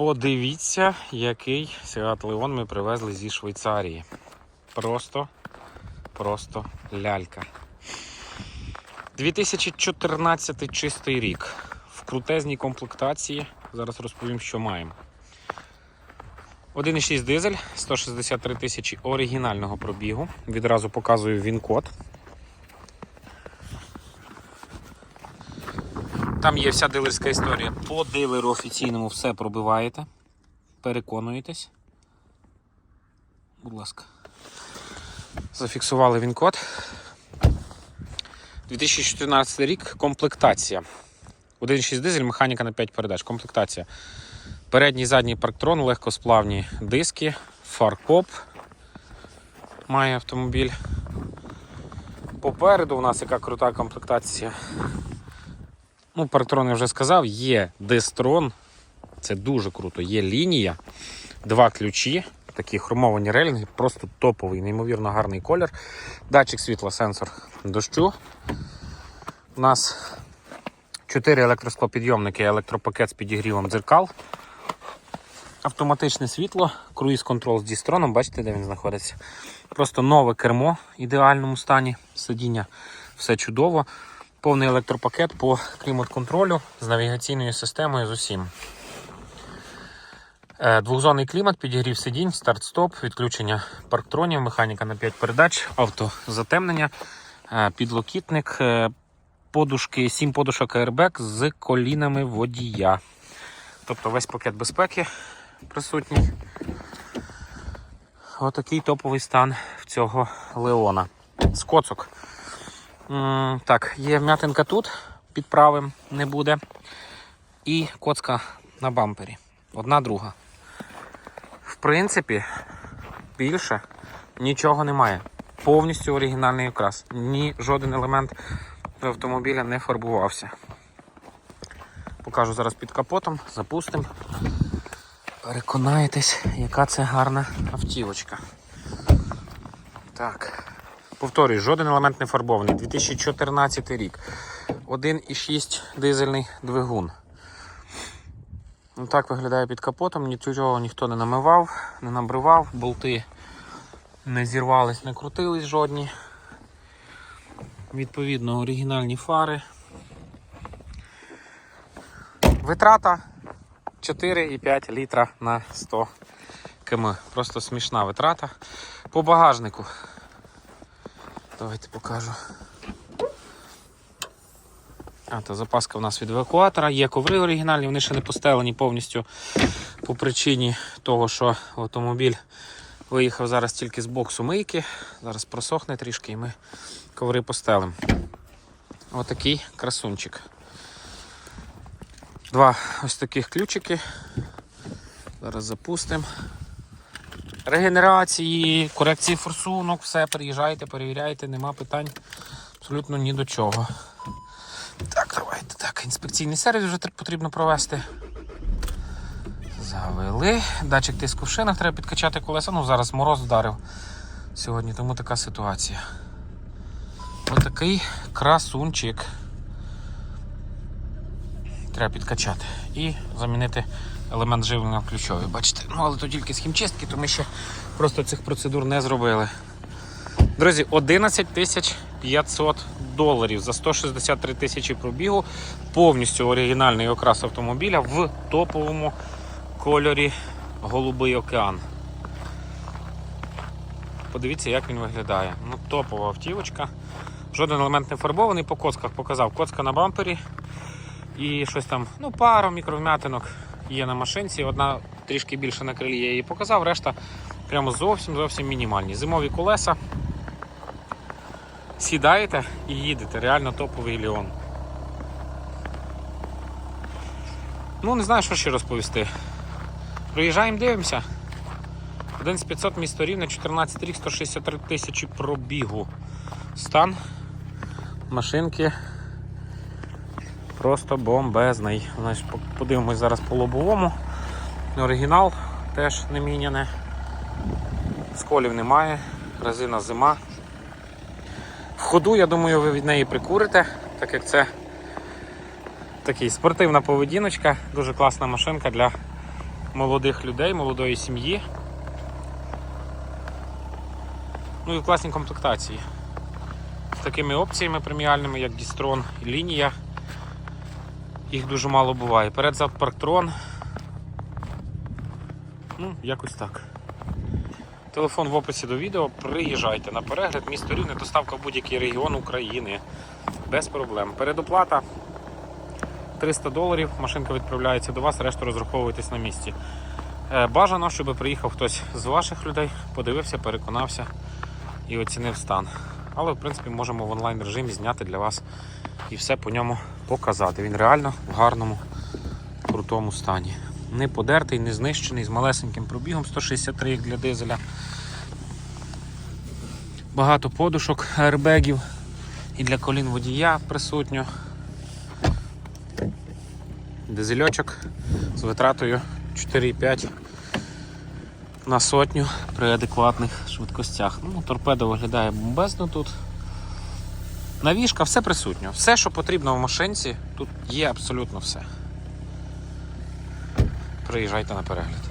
Подивіться, який Seat Leon ми привезли зі Швейцарії. Просто, просто лялька. 2014 чистий рік. В крутезній комплектації. Зараз розповім, що маємо. 1,6 дизель, 163 тисячі оригінального пробігу. Відразу показую він-код. Там є вся дилерська історія. По дилеру офіційному все пробиваєте. Переконуєтесь. Будь ласка. Зафіксували він код. 2014 рік комплектація. 1,6 дизель, механіка на 5 передач. Комплектація. Передній задній парктрон, легкосплавні диски, фаркоп має автомобіль. Попереду у нас яка крута комплектація. Ну, парктрон я вже сказав, є дистрон, це дуже круто. Є лінія, два ключі, такі хромовані релінги, просто топовий, неймовірно гарний колір. Датчик світла, сенсор дощу. У нас 4 електросклопідйомники, електропакет з підігрівом дзеркал. Автоматичне світло, круїз контрол з дістроном, бачите, де він знаходиться. Просто нове кермо в ідеальному стані. Сидіння все чудово. Повний електропакет по клімат-контролю з навігаційною системою з усім. Е, Двохзонний клімат, підігрів сидінь, старт-стоп, відключення парктронів, механіка на 5 передач, автозатемнення, е, підлокітник, е, подушки, 7 подушок airbag з колінами водія. Тобто весь пакет безпеки присутній. Отакий топовий стан в цього Леона. Скоцок. М, Так, є вм'ятинка тут, підправим не буде. І коцка на бампері. Одна друга. В принципі, більше нічого немає. Повністю оригінальний окрас. Ні, жоден елемент автомобіля не фарбувався. Покажу зараз під капотом, запустимо. Переконаєтесь, яка це гарна автівочка. Так. Повторюю, жоден елемент не фарбований. 2014 рік. 1,6 дизельний двигун. Ну, так виглядає під капотом, нічого ніхто не намивав, не набривав, болти не зірвались, не крутились жодні. Відповідно, оригінальні фари. Витрата 4,5 літра на 100 км. Просто смішна витрата. По багажнику. Давайте покажу. А, то запаска у нас від евакуатора. Є коври оригінальні, вони ще не постелені повністю по причині того, що автомобіль виїхав зараз тільки з боксу мийки. Зараз просохне трішки і ми коври постелимо. Отакий красунчик. Два ось таких ключики. Зараз запустимо. Регенерації, корекції форсунок, все, приїжджайте, перевіряйте, нема питань абсолютно ні до чого. Так, давайте так. Інспекційний сервіс вже потрібно провести. Завели. Датчик тиску в шинах, треба підкачати колеса. Ну, зараз мороз вдарив сьогодні, тому така ситуація. Отакий красунчик. Треба підкачати і замінити елемент живлення в ключові. Бачите, ну але то тільки з хімчистки, то ми ще просто цих процедур не зробили. Друзі, 11 тисяч 500 доларів за 163 тисячі пробігу. Повністю оригінальний окрас автомобіля в топовому кольорі Голубий океан. Подивіться, як він виглядає. Ну, топова автівочка. Жоден елемент не фарбований, по коцках показав. Коцка на бампері і щось там, ну, пару мікровмятинок є на машинці. Одна трішки більше на крилі я її показав, решта прямо зовсім зовсім мінімальні. Зимові колеса. Сідаєте і їдете. Реально топовий Леон. Ну, не знаю, що ще розповісти. Проїжджаємо, дивимося. 1,500 місто рівне, 14 рік, 163 тисячі пробігу. Стан машинки просто бомбезний. Значить, подивимось зараз по лобовому. Оригінал теж не міняне. Сколів немає, резина зима. В ходу, я думаю, ви від неї прикурите, так як це такий спортивна поведіночка, дуже класна машинка для молодих людей, молодої сім'ї. Ну і в класній комплектації. З такими опціями преміальними, як Дістрон і лінія. Їх дуже мало буває. Передзад Парктрон. Ну, якось так. Телефон в описі до відео. Приїжджайте на перегляд. Місто Рівне, доставка в будь-який регіон України. Без проблем. Передоплата 300 доларів. Машинка відправляється до вас, решту розраховуєтесь на місці. Е, Бажано, щоб приїхав хтось з ваших людей, подивився, переконався і оцінив стан. Але, в принципі, можемо в онлайн режимі зняти для вас і все по ньому показати. Він реально в гарному, крутому стані. Не подертий, не знищений, з малесеньким пробігом 163 як для дизеля. Багато подушок, аербегів і для колін водія присутньо. Дизельочок з витратою 4,5 на сотню при адекватних швидкостях. Ну, торпеда виглядає бомбезно тут. Навішка, все присутньо. Все, що потрібно в машинці, тут є абсолютно все. Приїжджайте на перегляд.